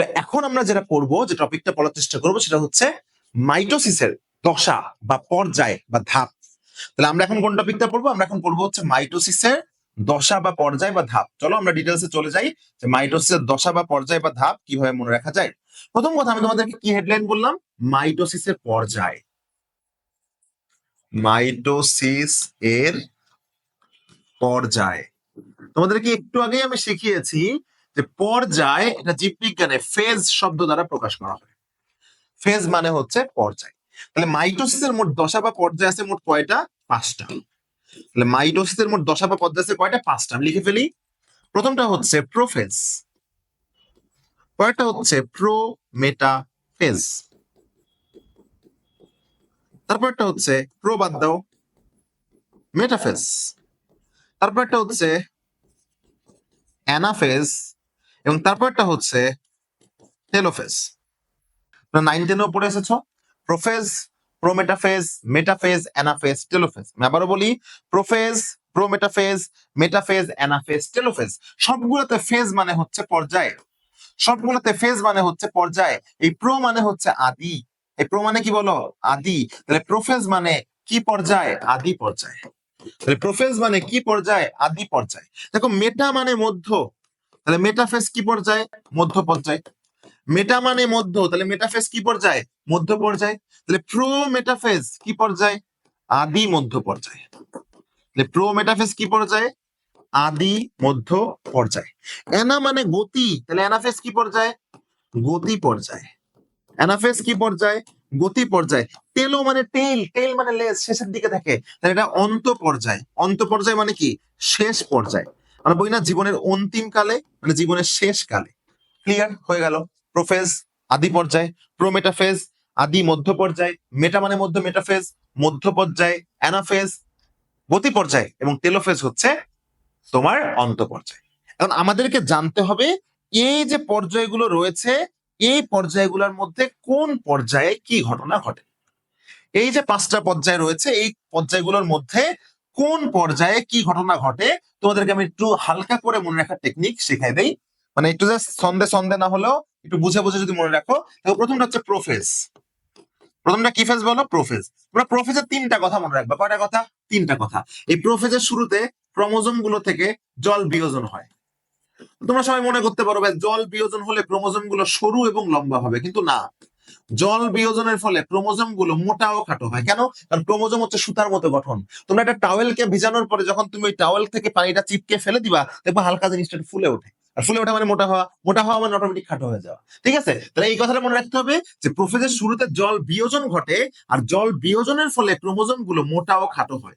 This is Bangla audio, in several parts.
এখন আমরা যেটা করব, যে টপিকটা বলার চেষ্টা করব, সেটা হচ্ছে মাইটোসিসের দশা বা পর্যায় বা ধাপ। তাহলে আমরা এখন কোন টপিকটা পড়ব? আমরা এখন পড়ব হচ্ছে মাইটোসিসের দশা বা পর্যায় বা ধাপ। চলো আমরা ডিটেলসে চলে যাই, যে মাইটোসিসের দশা বা পর্যায় বা ধাপ কীভাবে মনে রাখা যায়। প্রথম কথা আমি তোমাদেরকে কি হেডলাইন বললাম? মাইটোসিসের পর্যায়। মাইটোসিস এর পর্যায়। তোমাদেরকে একটু আগেই আমি শিখিয়েছি যে পর্যায় এটা জীববিজ্ঞানে ফেজ শব্দ দ্বারা প্রকাশ করা হয়। ফেজ মানে হচ্ছে পর্যায়। তাহলে মাইটোসিসের মোট দশা বা পর্যায় আছে মোট কয়টা? পাঁচটা। তাহলে মাইটোসিসের মোট দশা বা পর্যায় আছে কয়টা? পাঁচটা। আমি লিখে ফেলি। প্রথমটা হচ্ছে প্রোফেজ। পরেরটা হচ্ছে প্রো মেটা ফেজ তারপরটা হচ্ছে প্রো বাদ দাও। মেটাফেজ। তারপরটা হচ্ছে অ্যানাফেজ। এবং তারপরটা হচ্ছে টেলোফেজ নাইন টেনেও পড়ে এসেছ? Prophase prometaphase metaphase anaphase telophase আমি আবারও বলি prophase prometaphase metaphase anaphase telophase সবগুলোতে ফেজ মানে হচ্ছে পর্যায়। সবগুলোতে ফেজ মানে হচ্ছে পর্যায়। এই প্রো মানে হচ্ছে আদি। এই প্রো মানে কি বলো? আদি। তাহলে প্রোফেজ মানে কি পর্যায়? আদি পর্যায়। তাহলে প্রোফেজ মানে কি পর্যায়? আদি পর্যায়। দেখো মেটা মানে মধ্য। তাহলে মেটাফেজ কি পর্যায়? মধ্য পর্যায়। মেটা মানে মধ্য, তাহলে মেটাফেজ কি পর্যায়? মধ্য পর্যায়। তাহলে প্রো মেটাফেজ কি পর্যায়? আদি মধ্য পর্যায়। তাহলে প্রো মেটাফেজ কি পর্যায়? আদি মধ্য পর্যায়। এনা মানে গতি, তাহলে এনাফেজ কি পর্যায়? গতি পর্যায়। এনাফেজ কি পর্যায়? গতি পর্যায়। টেলো মানে টেল টেল মানে লেজ, শেষের দিকে থাকে। তাহলে এটা অন্ত পর্যায়। অন্ত পর্যায় মানে কি? শেষ পর্যায়। আমরা বলি না জীবনের অন্তিম কালে মানে জীবনের শেষ কালে। ক্লিয়ার হয়ে গেল। প্রোফেজ আদি পর্যায়। প্রোমেটাফেজ আদি মধ্য পর্যায়। মেটা মানে মধ্য মেটাফেজ মধ্য পর্যায়। অ্যানাফেজ গতি পর্যায় এবং টেলোফেজ হচ্ছে তোমার অন্ত পর্যায়। এখন আমাদেরকে জানতে হবে, এই যে পর্যায়গুলো রয়েছে, এই পর্যায়গুলোর মধ্যে কোন পর্যায়ে কি ঘটনা ঘটে? এই যে পাঁচটা পর্যায় রয়েছে, এই পর্যায়গুলোর মধ্যে কোন পর্যায়ে কি ঘটনা ঘটে, তোমাদেরকে আমি একটু হালকা করে মনে রাখার টেকনিক শেখাই দেই। মানে একটু জাস্ট সন্ধে সন্ধে না হলেও একটু বুঝে বুঝে যদি মনে রাখো তাহলে প্রথমটা হচ্ছে প্রোফেজ প্রথমটা কি ফেজ বলো? প্রোফেজ তোমরা প্রোফেজের তিনটা কথা মনে রাখবে। কয়টা কথা? তিনটা কথা। এই প্রোফেজের শুরুতে ক্রোমোজোমগুলো থেকে জল বিয়োজন হয়। তোমরা সবাই মনে করতে পারো জল বিয়োজন হলে ক্রোমোজোমগুলো সরু এবং লম্বা হবে, কিন্তু না। জল বিয়োজনের ফলে ক্রোমোজোমগুলো মোটা ও খাটো হয়। কেন? কারণ ক্রোমোজোম হচ্ছে সুতার মতো গঠন। তোমরা একটা টাওয়েলকে ভিজানোর পরে যখন তুমি ওই টাওয়েল থেকে পানিটা চিপকে ফেলে দিবা, দেখবা হালকা জিনিসটা ফুলে ওঠে। আর ফুলে ওঠা মানে মোটা হওয়া। মোটা হওয়া মানে অটোমেটিক খাটো হয়ে যাওয়া। ঠিক আছে? তাহলে এই কথাটা মনে রাখতে হবে যে প্রোফেজের শুরুতে জল বিয়োজন ঘটে আর জল বিয়োজনের ফলে ক্রোমোজোমগুলো মোটা ও খাটো হয়।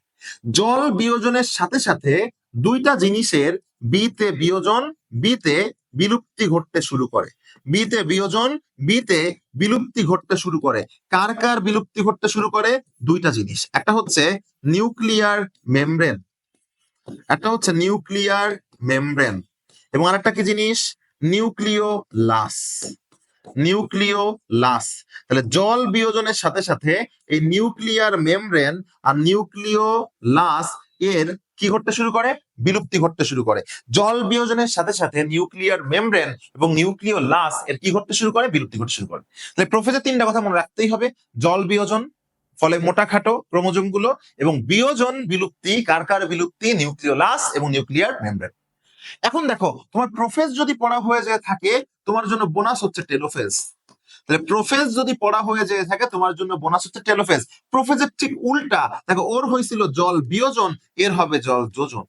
জল বিয়োজনের সাথে সাথে দুইটা জিনিসের বিতে বিয়োজন, বিতে বিলুপ্তি ঘটতে শুরু করে। বিতে বিয়োজন বিতে বিলুপ্তি ঘটতে শুরু করে। কার কার বিলুপ্তি ঘটতে শুরু করে? দুইটা জিনিস। একটা হচ্ছে নিউক্লিয়ার মেমব্রেন। একটা হচ্ছে নিউক্লিয়ার মেমব্রেন। এবং আরেকটা কি জিনিস? নিউক্লিও লাস নিউক্লিও লাস তাহলে জল বিয়োজনের সাথে সাথে এই নিউক্লিয়ার মেমব্রেন আর নিউক্লিও লাস এর কি ঘটতে শুরু করে? বিলুপ্তি ঘটতে শুরু করে। জল বিয়োজনের সাথে সাথে নিউক্লিয়ার মেমব্রেন এবং নিউক্লিও লাস এর কি ঘটতে শুরু করে? বিলুপ্তি ঘটতে শুরু করে। তাহলে প্রফেসর তিনটা কথা মনে রাখতেই হবে। জল বিয়োজন, ফলে মোটা খাটো ক্রোমোজোমগুলো এবং বিয়োজন বিলুপ্তি কার কার বিলুপ্তি নিউক্লিও লাস এবং নিউক্লিয়ার মেমব্রেন। এখন দেখো, তোমার প্রোফেজ যদি পড়া হয়ে যায় থাকে, তোমার জন্য বোনাস হচ্ছে টেলোফেজ তাহলে প্রোফেজ যদি পড়া হয়ে যায় থাকে, তোমার জন্য বোনাস হচ্ছে টেলোফেজ প্রোফেজের ঠিক উল্টা, দেখো, ওর হয়েছিল জল, বিয়োজন, এর হবে জল, যোজন।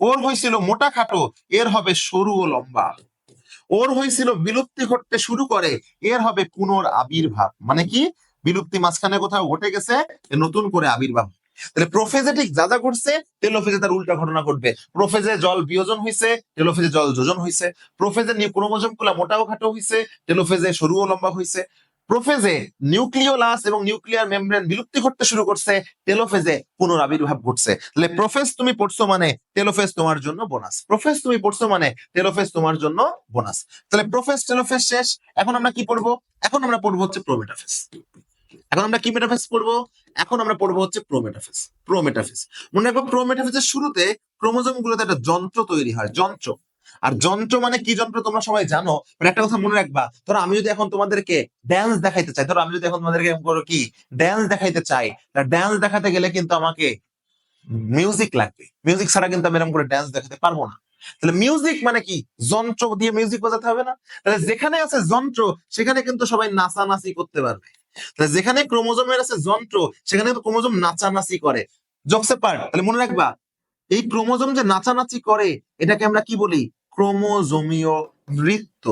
ওর হয়েছিল মোটা খাটো, এর হবে সরু ও লম্বা। ওর হয়েছিল বিলুপ্তি ঘটতে শুরু করে, এর হবে পুনর আবির্ভাব মানে কি? বিলুপ্তি মাঝখানে কোথাও ঘটে গেছে নতুন করে আবির্ভাব তাহলে প্রোফেজে ঠিক যা যা ঘটছে টেলোফেজে তার উল্টা ঘটনা ঘটবে। প্রোফেজে জল বিয়োজন হয়েছে টেলোফেজে জল যোজন হয়েছে প্রোফেজে ক্রোমোজোমগুলা মোটাও খাটো হয়েছে টেলোফেজে সরু ও লম্বা হয়েছে প্রোফেজে নিউক্লিওলাস এবং নিউক্লিয়ার মেমব্রেন বিলুপ্তি ঘটতে শুরু করছে টেলোফেজে পুনরাবির্ভাব ঘটছে। তাহলে প্রোফেজ তুমি পড়ছো মানে টেলোফেজ তোমার জন্য বোনাস প্রোফেজ তুমি পড়ছো মানে টেলোফেজ তোমার জন্য বোনাস তাহলে প্রোফেজ টেলোফেজ শেষ। এখন আমরা কি পড়ব? এখন আমরা পড়ব হচ্ছে প্রোমেটাফেজ এখন আমরা কি মেটাফেজ পড়ব? এখন আমরা পড়ব হচ্ছে প্রোমেটাফেজ প্রোমেটাফেজ মনে রাখব প্রোমেটাফেজের শুরুতে ক্রোমোজোম গুলোতে একটা যন্ত্র তৈরি হয়, যন্ত্র। আর যন্ত্র মানে কি যন্ত্র তোমরা সবাই জানো? একটা কথা মনে রাখবা, ধরো আমি যদি এখন তোমাদেরকে ড্যান্স দেখাইতে চাই, ধরো আমি যদি এখন তোমাদেরকে করো কি ড্যান্স দেখাইতে চাই ড্যান্স দেখাতে গেলে কিন্তু আমাকে মিউজিক লাগবে। মিউজিক ছাড়া কিন্তু আমি এরকম করে ড্যান্স দেখাতে পারব না। তাহলে মিউজিক মানে কি? যন্ত্র দিয়ে মিউজিক বাজাতে হবে না? তাহলে যেখানে আছে যন্ত্র, সেখানে কিন্তু সবাই নাচানাচি করতে পারবে। তাহলে যেখানে ক্রোমোজোমের আছে যন্ত্র, সেখানে ক্রোমোজোম নাচানাচি করে। জকসে পার্ট তাহলে মনে রাখবা, এই ক্রোমোজোম যে নাচানাচি করে, এটাকে আমরা কি বলি? ক্রোমোজোমীয় নৃত্য।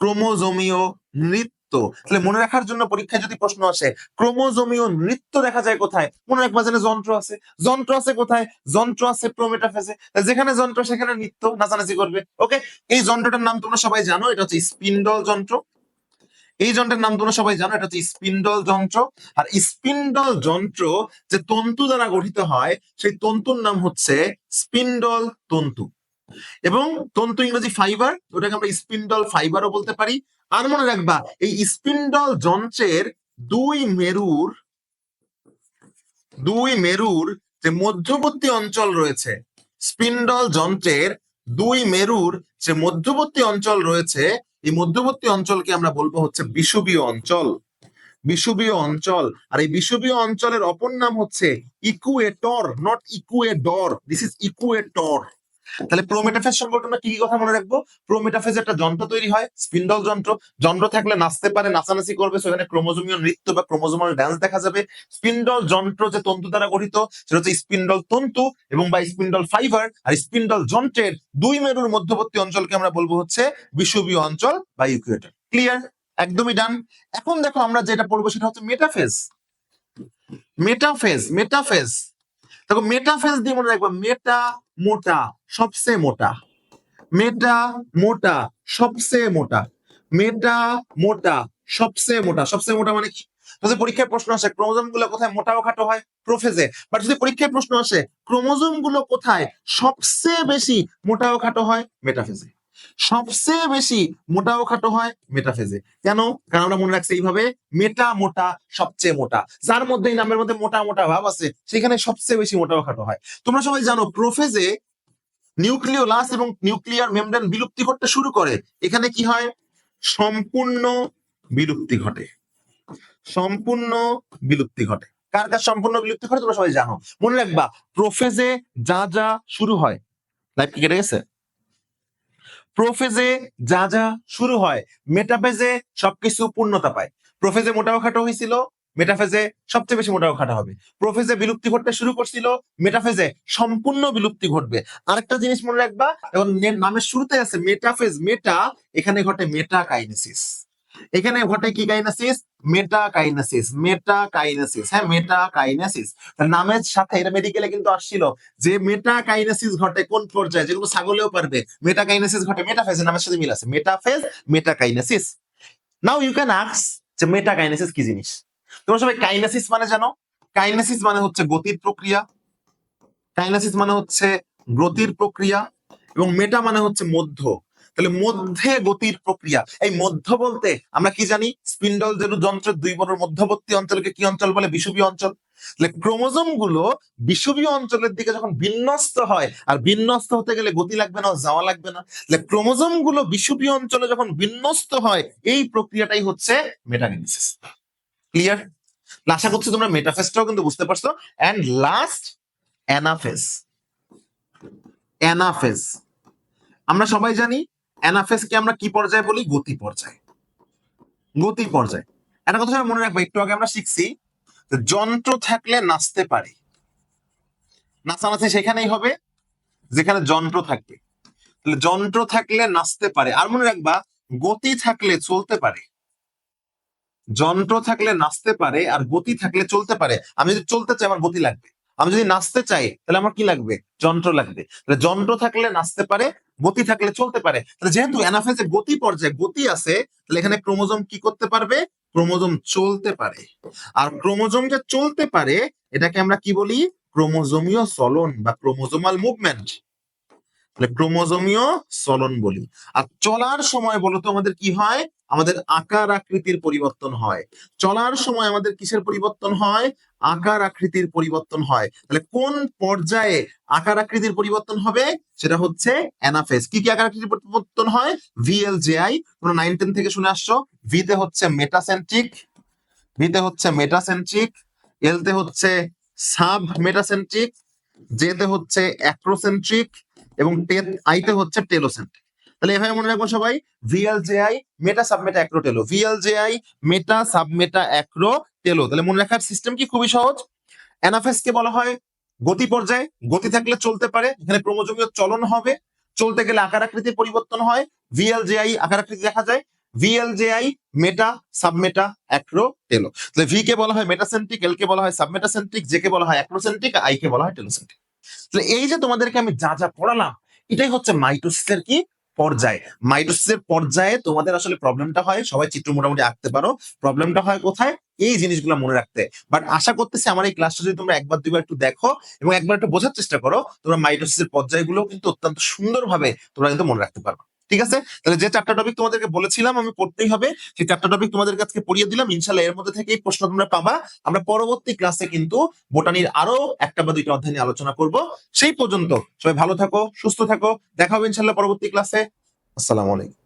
ক্রোমোজোমীয় নৃত্য। তাহলে মনে রাখার জন্য পরীক্ষায় যদি প্রশ্ন আসে, ক্রোমোজোমীয় নৃত্য দেখা যায় কোথায়? মনে রাখবা যেন যন্ত্র আছে। যন্ত্র আছে কোথায়? যন্ত্র আছে প্রোমেটাফেসে যেখানে যন্ত্র, সেখানে নৃত্য নাচানাচি করবে। ওকে এই যন্ত্রটার নাম তোমরা সবাই জানো, এটা হচ্ছে স্পিন্ডল যন্ত্র। এই যন্ত্রের নাম তোমরা সবাই জানো, এটা হচ্ছে স্পিন্ডল যন্ত্র। আর স্পিন্ডল যন্ত্র যে তন্তু দ্বারা গঠিত হয়, সেই তন্তুর নাম হচ্ছে স্পিন্ডল তন্তু। এবং তন্তু ইংরেজি ফাইবার, ওটাকে আমরা স্পিন্ডল ফাইবারও বলতে পারি। আর মনে রাখবা, এই স্পিন্ডল যন্ত্রের দুই মেরুর দুই মেরুর যে মধ্যবর্তী অঞ্চল রয়েছে, স্পিন্ডল যন্ত্রের দুই মেরুর যে মধ্যবর্তী অঞ্চল রয়েছে এই মধ্যবর্তী অঞ্চলকে আমরা বলব হচ্ছে বিষুবীয় অঞ্চল। বিষুবীয় অঞ্চল। আর এই বিষুবীয় অঞ্চলের অপর নাম হচ্ছে equator not Ecuador. This is equator. তাহলে প্রোমেটাফেজ সম্পর্কে আমরা কি কি কথা মনে রাখব? প্রোমেটাফেজ একটা যন্ত্র তৈরি হয় স্পিন্ডল যন্ত্র। যন্ত্র থাকলে নাচতে পারে, নাচানাচি করবে সেখানে ক্রোমোজোমীয় নৃত্য বা ক্রোমোজোমাল ড্যান্স দেখা যাবে। স্পিন্ডল যন্ত্র যে তন্তু দ্বারা গঠিত, সেটা হচ্ছে স্পিন্ডল তন্তু এবং বা স্পিন্ডল ফাইবার আর স্পিন্ডল যন্ত্রের দুই মেরুর মধ্যবর্তী অঞ্চলকে আমরা বলব হচ্ছে বিষুবীয় অঞ্চল বা ইকুয়েটর ক্লিয়ার একদমই ডান এখন দেখো আমরা যেটা পড়ব সেটা হচ্ছে মেটাফেজ মেটাফেজ মেটাফেজ দেখো মেটাফেজ দিয়ে মনে রাখব মেটা মোটা, সবচেয়ে মোটা। মেটা, মোটা, সবচেয়ে মোটা। মেটা, মোটা, সবচেয়ে মোটা। সবচেয়ে মোটা মানে কি? যদি পরীক্ষায় প্রশ্ন আসে ক্রোমোজোমগুলো কোথায়? মোটা ও খাটো হয়, প্রোফেজে। বাট যদি পরীক্ষায় প্রশ্ন আসে ক্রোমোজোমগুলো কোথায়? সবচেয়ে বেশি মোটা ও খাটো হয়, মেটাফেজে। সবচেয়ে বেশি মোটা ও খাটো হয় মেটাফেজে কেন? কারণ আমরা মনে রাখছি এইভাবে মেটা মোটা সবচেয়ে মোটা। যার মধ্যে এই নামের মধ্যে মোটা মোটা ভাব আছে, সেখানে সবচেয়ে বেশি মোটা ও খাটো হয়। তোমরা সবাই জানো প্রোফেজে নিউক্লিওলাস এবং নিউক্লিয়ার মেমব্রেন বিলুপ্তি ঘটতে শুরু করে। এখানে কি হয়? সম্পূর্ণ বিলুপ্তি ঘটে। সম্পূর্ণ বিলুপ্তি ঘটে। কার কার সম্পূর্ণ বিলুপ্তি ঘটে তোমরা সবাই জানো। মনে রাখবা প্রোফেজে যা যা শুরু হয়। লাইফ কি কেটে গেছে? প্রোফেজে যা যা শুরু হয় মেটাফেজে সবকিছু পূর্ণতা পায়। প্রোফেজে মোটাও খাটো হয়েছিল মেটাফেজে সবচেয়ে বেশি মোটাও খাটা হবে। প্রোফেজে বিলুপ্তি ঘটতে শুরু করছিল মেটাফেজে সম্পূর্ণ বিলুপ্তি ঘটবে। আরেকটা জিনিস মনে রাখবা এবং নামের শুরুতে আছে মেটাফেজ মেটা এখানে ঘটে মেটা কাইনেসিস এখানে ঘটে কি কাইনাসিস? মেটা কাইনেসিস মেটা কাইনেসিস হ্যাঁ মেটা কাইনেসিস নামের সাথে এটা মেডিকেলে কিন্তু আসছিল যে মেটা কাইনেসিস ঘটে কোন পর্যায়ে? যেগুলো ছাগলেও পারবে। মেটা কাইনেসিস ঘটে মেটাফেজ নামের সাথে মিল আছে। Metaphase metakinesis now you can ask যে মেটা কাইনেসিস কি জিনিস? তোমরা সবাই কাইনাসিস মানে জানো? কাইনাসিস মানে হচ্ছে গতির প্রক্রিয়া। কাইনাসিস মানে হচ্ছে গতির প্রক্রিয়া। এবং মেটা মানে হচ্ছে মধ্য। তাহলে মধ্যে গতির প্রক্রিয়া। এই মধ্য বলতে আমরা কি জানি? স্পিন্ডল যেন যন্ত্রের দুই বড় মধ্যবর্তী অঞ্চলকে কি অঞ্চল বলে? বিষুবীয় অঞ্চল। তাহলে ক্রোমোজোমগুলো বিষুবীয় অঞ্চলের দিকে যখন বিন্যস্ত হয়, আর বিন্যস্ত হতে গেলে গতি লাগবে না, যাওয়া লাগবে না, তাহলে ক্রোমোজোমগুলো বিষুবীয় অঞ্চলে যখন বিন্যস্ত হয়, এই প্রক্রিয়াটাই হচ্ছে মেটাগেনেসিস ক্লিয়ার আশা করছি তোমরা মেটাফেসটাও কিন্তু বুঝতে পারছ। And last anaphase. অ্যানাফেস। আমরা সবাই জানি অ্যানাফেসকে আমরা কি পর্যায়ে বলি? গতি পর্যায়ে। গতি পর্যায়ে। একটা কথা মনে রাখবে, একটু আগে আমরা শিখছি যন্ত্র থাকলে নাচতে পারে। নাচানাচি সেখানেই হবে, যেখানে যন্ত্র থাকবে। তাহলে যন্ত্র থাকলে নাচতে পারে। আর মনে রাখবা, গতি থাকলে চলতে পারে। যন্ত্র থাকলে নাচতে পারে আর গতি থাকলে চলতে পারে। আমি যদি চলতে চাই, আমার গতি লাগবে। আমি যদি নাচতে চাই, তাহলে আমার কি লাগবে? যন্ত্র লাগবে। তাহলে যন্ত্র থাকলে নাচতে পারে গতি থাকলে চলতে পারে। তাহলে যেহেতু অ্যানাফেজে গতি পর্যায়ে গতি আছে তাহলে এখানে ক্রোমোজোম কি করতে পারবে? ক্রোমোজোম চলতে পারে। আর ক্রোমোজোম যে চলতে পারে এটাকে আমরা কি বলি? ক্রোমোজোমীয় চলন বা ক্রোমোজোমাল মুভমেন্ট। তাহলে ক্রোমোজোমীয় চলন বলি। আর চলার সময় বলতো আমাদের কি হয়? আমাদের আকার আকৃতির পরিবর্তন হয়। চলার সময় আমাদের কিসের পরিবর্তন হয়? আকার আকৃতির পরিবর্তন হয়। তাহলে কোন পর্যায়ে আকার আকৃতির পরিবর্তন হবে? সেটা হচ্ছে অ্যানাফেজ। কি কি আকার আকৃতির পরিবর্তন হয়? ভিএলজেআই তোমরা নাইন টেন থেকে শুনে আসছো। ভিতে হচ্ছে মেটাসেন্ট্রিক ভিতে হচ্ছে মেটাসেন্ট্রিক এলতে হচ্ছে সাব মেটাসেন্ট্রিক জেতে হচ্ছে অ্যাক্রোসেন্ট্রিক এবং আইতে হচ্ছে টেলোসেন্ট্রিক। তাহলে এভাবে মনে রাখব সবাই ভিএলজেআই মেটা সাবমেটা অ্যাক্রো টেলো ভিএলজেআই মেটা সাবমেটা অ্যাক্রো টেলো তাহলে মনে রাখার সিস্টেম কি? খুবই সহজ। অ্যানাফেস কে বলা হয় গতি পর্যায়ে। গতি থাকলে চলতে পারে, এখানে ক্রোমোজোমীয় চলন হবে। চলতে গেলে আকার আকৃতির পরিবর্তন হয়। ভিএলজেআই আকার আকৃতি দেখা যায়। ভিএলজেআই মেটা সাবমেটা অ্যাক্রো টেলো তাহলে ভি কে বলা হয় মেটাসেন্ট্রিক এল কে বলা হয় সাবমেটাসেন্ট্রিক জে কে বলা হয় অ্যাক্রোসেন্ট্রিক আই কে বলা হয় টেলোসেন্ট্রিক এই যে তোমাদেরকে আমি যা যা পড়ালাম, এটাই হচ্ছে মাইটোসিসের কি পর্যায়। মাইটোসিসের পর্যায়ে তোমাদের আসলে প্রবলেমটা হয়, সবাই চিত্র মোটামুটি আঁকতে পারো। প্রবলেমটা হয় কোথায়? এই জিনিসগুলো মনে রাখতে। বাট আশা করতেছি আমার এই ক্লাসটা যদি তোমরা একবার, দুইবার একটু দেখো এবং একবার একটু বোঝার চেষ্টা করো, তোমরা মাইটোসিসের পর্যায়গুলো কিন্তু অত্যন্ত সুন্দরভাবে তোমরা কিন্তু মনে রাখতে পারবে। ঠিক আছে? তাহলে যে চারটা টপিক তোমাদেরকে বলেছিলাম আমি পড়তেই হবে, সেই চারটা টপিক তোমাদের কাছে পড়িয়ে দিলাম। ইনশাল্লাহ এর মধ্যে থেকেই প্রশ্ন তোমরা পাবা। আমরা পরবর্তী ক্লাসে কিন্তু বোটানির আরও একটা বা দুইটা অধ্যায় নিয়ে আলোচনা করব। সেই পর্যন্ত সবাই ভালো থাকো, সুস্থ থাকো। দেখা হবে ইনশাল্লাহ পরবর্তী ক্লাসে আসসালামু আলাইকুম।